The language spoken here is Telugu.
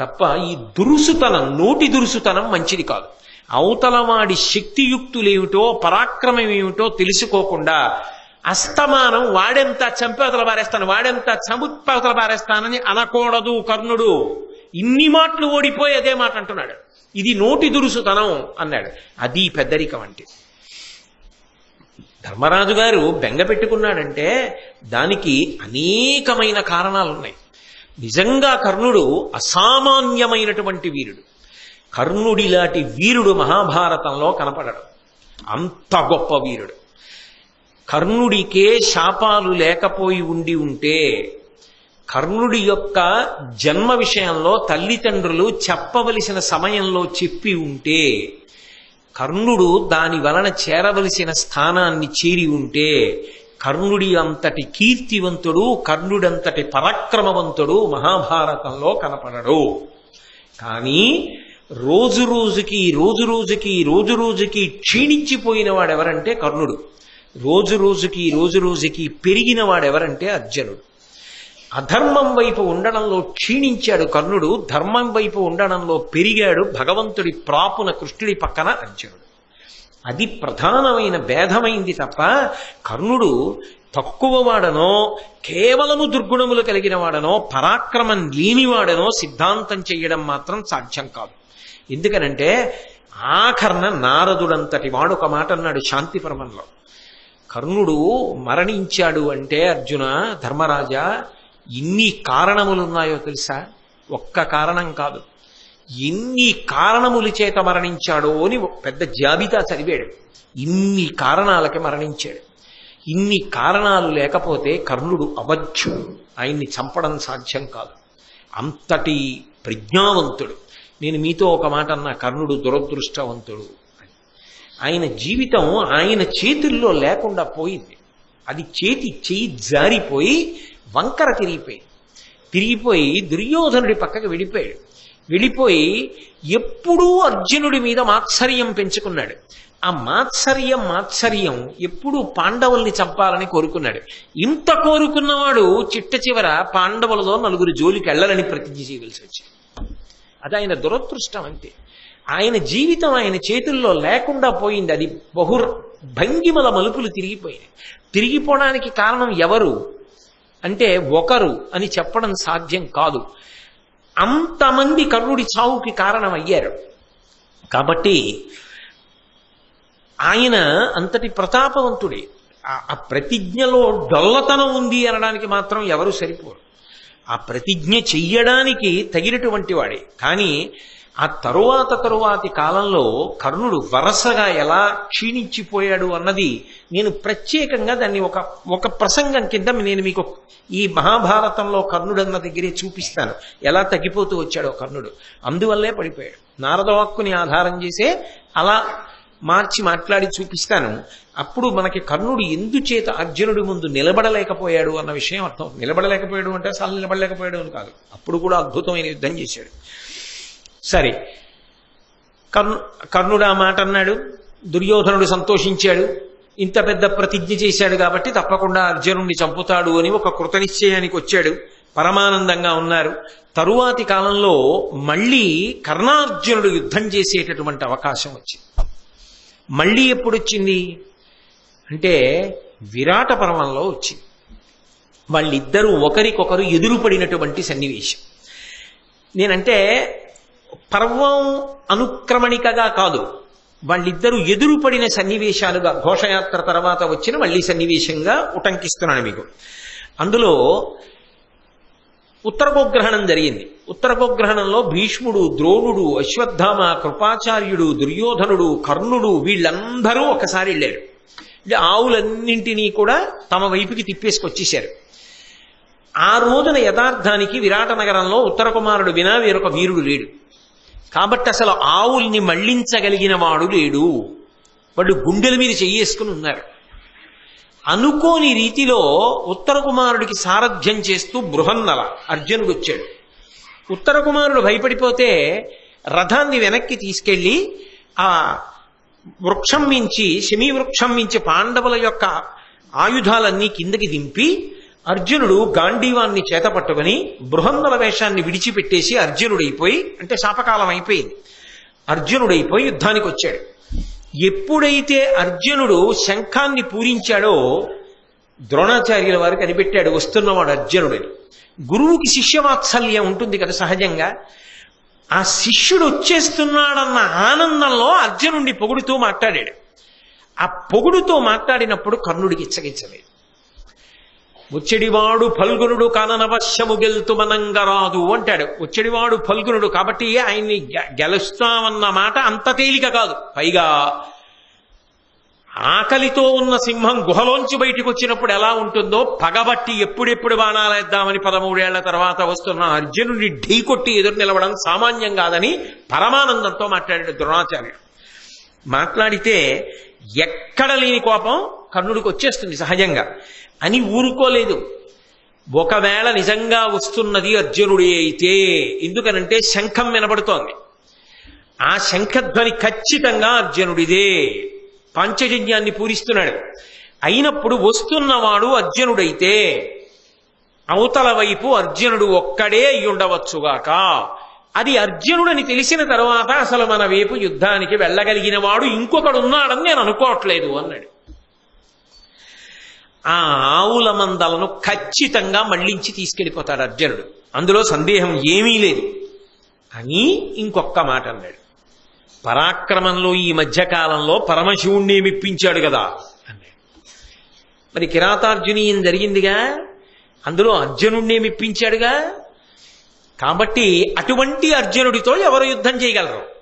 తప్ప ఈ దురుసుతనం నోటి దురుసుతనం మంచిది కాదు. అవతలవాడి శక్తియుక్తులేమిటో పరాక్రమం ఏమిటో తెలుసుకోకుండా అస్తమానం వాడెంత చంపేవతల పారేస్తాను వాడెంత చంపుపవతల పారేస్తానని అనకూడదు కర్ణుడు. ఇన్ని మాటలు ఓడిపోయి అదే మాట అంటున్నాడు. ఇది నోటి దురుసుతనం అన్నాడు. అది పెద్దరికం అంటే. ధర్మరాజు గారు బెంగ పెట్టుకున్నాడంటే దానికి అనేకమైన కారణాలు ఉన్నాయి నిజంగా కర్ణుడు అసామాన్యమైనటువంటి వీరుడు. కర్ణుడిలాంటి వీరుడు మహాభారతంలో కనపడడు. అంత గొప్ప వీరుడు. కర్ణుడికే శాపాలు లేకపోయి ఉండి ఉంటే కర్ణుడి యొక్క జన్మ విషయంలో తల్లిదండ్రులు చెప్పవలసిన సమయంలో చెప్పి ఉంటే కర్ణుడు దాని వలన చేరవలసిన స్థానాన్ని చేరి ఉంటే కర్ణుడి అంతటి కీర్తివంతుడు కర్ణుడంతటి పరాక్రమవంతుడు మహాభారతంలో కనపడడు. కానీ రోజు రోజుకి రోజు రోజుకి రోజు రోజుకి క్షీణించిపోయిన వాడెవరంటే కర్ణుడు. రోజు రోజుకి రోజు రోజుకి పెరిగిన వాడెవరంటే అర్జునుడు. అధర్మం వైపు ఉండడంలో క్షీణించాడు కర్ణుడు ధర్మం వైపు ఉండడంలో పెరిగాడు భగవంతుడి ప్రాపున కృష్ణుడి పక్కన అర్జునుడు. అది ప్రధానమైన భేదమైంది తప్ప కర్ణుడు తక్కువ వాడనో కేవలము దుర్గుణములు కలిగిన వాడనో పరాక్రమం లేనివాడనో సిద్ధాంతం చేయడం మాత్రం సాధ్యం కాదు. ఎందుకనంటే ఆఖరణ నారదుడంతటి వాడు ఒక మాట అన్నాడు శాంతి కర్ణుడు మరణించాడు అంటే అర్జున ధర్మరాజా ఇన్ని కారణములున్నాయో తెలుసా? ఒక్క కారణం కాదు. ఎన్ని కారణముల చేత మరణించాడో అని ఒక పెద్ద జాబితా చదివాడు. ఇన్ని కారణాలకి మరణించాడు. ఇన్ని కారణాలు లేకపోతే కర్ణుడు అవధ్యుడు ఆయన్ని చంపడం సాధ్యం కాదు. అంతటి ప్రజ్ఞావంతుడు. నేను మీతో ఒక మాట అన్న కర్ణుడు దురదృష్టవంతుడు ఆయన జీవితం ఆయన చేతుల్లో లేకుండా పోయింది. అది చేతి చేయి జారిపోయి వంకర తిరిగిపోయింది. తిరిగిపోయి దుర్యోధనుడి పక్కకు విడిపోయాడు. వెళ్ళిపోయి ఎప్పుడూ అర్జునుడి మీద మాత్సర్యం పెంచుకున్నాడు. ఆ మాత్సర్యం మాత్సర్యం ఎప్పుడూ పాండవుల్ని చంపాలని కోరుకున్నాడు. ఇంత కోరుకున్నవాడు చిట్ట చివర పాండవులతో నలుగురు జోలికి వెళ్ళాలని ప్రతిజ్ఞ చేయవలసి వచ్చింది. అది ఆయన దురదృష్టం అంతే. ఆయన జీవితం ఆయన చేతుల్లో లేకుండా పోయింది. అది బహు భంగిమల మలుపులు తిరిగిపోయినాయి. తిరిగిపోవడానికి కారణం ఎవరు? అంటే ఒకరు అని చెప్పడం సాధ్యం కాదు. అంతమంది కర్ణుడి చావుకి కారణమయ్యారు. కాబట్టి ఆయన అంతటి ప్రతాపవంతుడే. ఆ- ప్రతిజ్ఞలో డొల్లతనం ఉంది అనడానికి మాత్రం ఎవరు సరిపోరు. ఆ ప్రతిజ్ఞ చెయ్యడానికి తగినటువంటి వాడే. కానీ ఆ తరువాత తరువాతి కాలంలో కర్ణుడు వరసగా ఎలా క్షీణించిపోయాడు అన్నది నేను ప్రత్యేకంగా దాన్ని ఒక ఒక ప్రసంగం కింద నేను మీకు ఈ మహాభారతంలో కర్ణుడు అన్న దగ్గరే చూపిస్తాను. ఎలా తగ్గిపోతూ వచ్చాడో కర్ణుడు. అందువల్లే పడిపోయాడు. నారదవాక్కుని ఆధారం చేసే అలా మార్చి మాట్లాడి చూపిస్తాను. అప్పుడు మనకి కర్ణుడు ఎందుచేత అర్జునుడి ముందు నిలబడలేకపోయాడు అన్న విషయం అర్థం. నిలబడలేకపోయాడు అంటే అసలు నిలబడలేకపోయాడు అని కాదు. అప్పుడు కూడా అద్భుతమైన యుద్ధం చేశాడు. సరే. కర్ణు కర్ణుడు ఆ మాట అన్నాడు. దుర్యోధనుడు సంతోషించాడు. ఇంత పెద్ద ప్రతిజ్ఞ చేశాడు కాబట్టి తప్పకుండా అర్జునుడిని చంపుతాడు అని ఒక కృతనిశ్చయానికి వచ్చాడు. పరమానందంగా ఉన్నారు. తరువాతి కాలంలో మళ్ళీ కర్ణార్జునుడు యుద్ధం చేసేటటువంటి అవకాశం వచ్చింది. మళ్ళీ ఎప్పుడు వచ్చింది అంటే విరాట పర్వంలో వచ్చింది. వాళ్ళిద్దరూ ఒకరికొకరు ఎదురుపడినటువంటి సన్నివేశం. నేనంటే పర్వం అనుక్రమణికగా కాదు. వాళ్ళిద్దరూ ఎదురుపడిన సన్నివేశాలుగా ఘోషయాత్ర తర్వాత వచ్చిన మళ్ళీ సన్నివేశంగా ఉటంకిస్తున్నాను మీకు. అందులో ఉత్తరగోగ్రహణం జరిగింది. ఉత్తరగోగ్రహణంలో భీష్ముడు ద్రోణుడు అశ్వత్థామ కృపాచార్యుడు దుర్యోధనుడు కర్ణుడు వీళ్ళందరూ ఒకసారి వెళ్ళారు. ఆవులన్నింటినీ కూడా తమ వైపుకి తిప్పేసుకొచ్చేశారు. ఆ రోజున యథార్థానికి విరాట నగరంలో ఉత్తర కుమారుడు వినా వేరొక వీరుడు లేడు. కాబట్టి అసలు ఆవుల్ని మళ్ళించగలిగిన వాడు లేడు. వాళ్ళు గుండెల మీద చెయ్యేసుకుని ఉన్నారు. అనుకోని రీతిలో ఉత్తర కుమారుడికి సారథ్యం చేస్తూ బృహన్నల అర్జునుడు వచ్చాడు. ఉత్తర కుమారుడు భయపడిపోతే రథాన్ని వెనక్కి తీసుకెళ్ళి ఆ వృక్షం మించి శమీ వృక్షం మించి పాండవుల యొక్క ఆయుధాలన్నీ కిందకి దింపి అర్జునుడు గాంధీవాన్ని చేత పట్టుకుని బృహన్నల వేషాన్ని విడిచిపెట్టేసి అర్జునుడైపోయి అంటే శాపకాలం అయిపోయింది. అర్జునుడైపోయి యుద్ధానికి వచ్చాడు. ఎప్పుడైతే అర్జునుడు శంఖాన్ని పూరించాడో ద్రోణాచార్యుల వారు కనిపెట్టాడు వస్తున్నవాడు అర్జునుడని గురువుకి శిష్యవాత్సల్యం ఉంటుంది కదా సహజంగా. ఆ శిష్యుడు వచ్చేస్తున్నాడన్న ఆనందంలో అర్జునుడిని పొగుడుతూ మాట్లాడాడు. ఆ పొగుడుతో మాట్లాడినప్పుడు కర్ణుడికి ఇచ్చగించలేదు. ముచ్చడివాడు ఫల్గునుడు కాననవశ్యము గెలుతుమనంగరాదు అంటాడు. ముచ్చడివాడు ఫల్గునుడు కాబట్టి ఆయన్ని గెలుస్తామన్న మాట అంత తేలిక కాదు. పైగా ఆకలితో ఉన్న సింహం గుహలోంచి బయటికి వచ్చినప్పుడు ఎలా ఉంటుందో పగబట్టి ఎప్పుడెప్పుడు బాణాలేద్దామని పదమూడేళ్ళ తర్వాత వస్తున్న అర్జునుడిని ఢీకొట్టి ఎదురు నిలవడం సామాన్యం కాదని పరమానందంతో మాట్లాడాడు ద్రోణాచార్యుడు. మాట్లాడితే ఎక్కడ లేని కోపం కర్ణుడికి వచ్చేస్తుంది సహజంగా. అని ఊరుకోలేదు. ఒకవేళ నిజంగా వస్తున్నది అర్జునుడే అయితే ఎందుకనంటే శంఖం వినబడుతోంది. ఆ శంఖధ్వని ఖచ్చితంగా అర్జునుడిదే. పంచజన్యాన్ని పూరిస్తున్నాడు. అయినప్పుడు వస్తున్నవాడు అర్జునుడైతే అవతల వైపు అర్జునుడు ఒక్కడే అయ్యుండవచ్చుగాక. అది అర్జునుడని తెలిసిన తర్వాత అసలు మన వైపు యుద్ధానికి వెళ్ళగలిగిన వాడు ఇంకొకడు ఉన్నాడని నేను అనుకోవట్లేదు అన్నాడు. ఆ ఆవుల మందలను ఖచ్చితంగా మళ్ళించి తీసుకెళ్ళిపోతాడు అర్జునుడు. అందులో సందేహం ఏమీ లేదు. అని ఇంకొక్క మాట అన్నాడు. పరాక్రమంలో ఈ మధ్యకాలంలో పరమశివుణ్ణి మెప్పించాడు కదా అన్నాడు. మరి కిరాతార్జునీయం జరిగిందిగా? అందులో అర్జునుణ్ణి మెప్పించాడుగా? కాబట్టి అటువంటి అర్జునుడితో ఎవరు యుద్ధం చేయగలరు?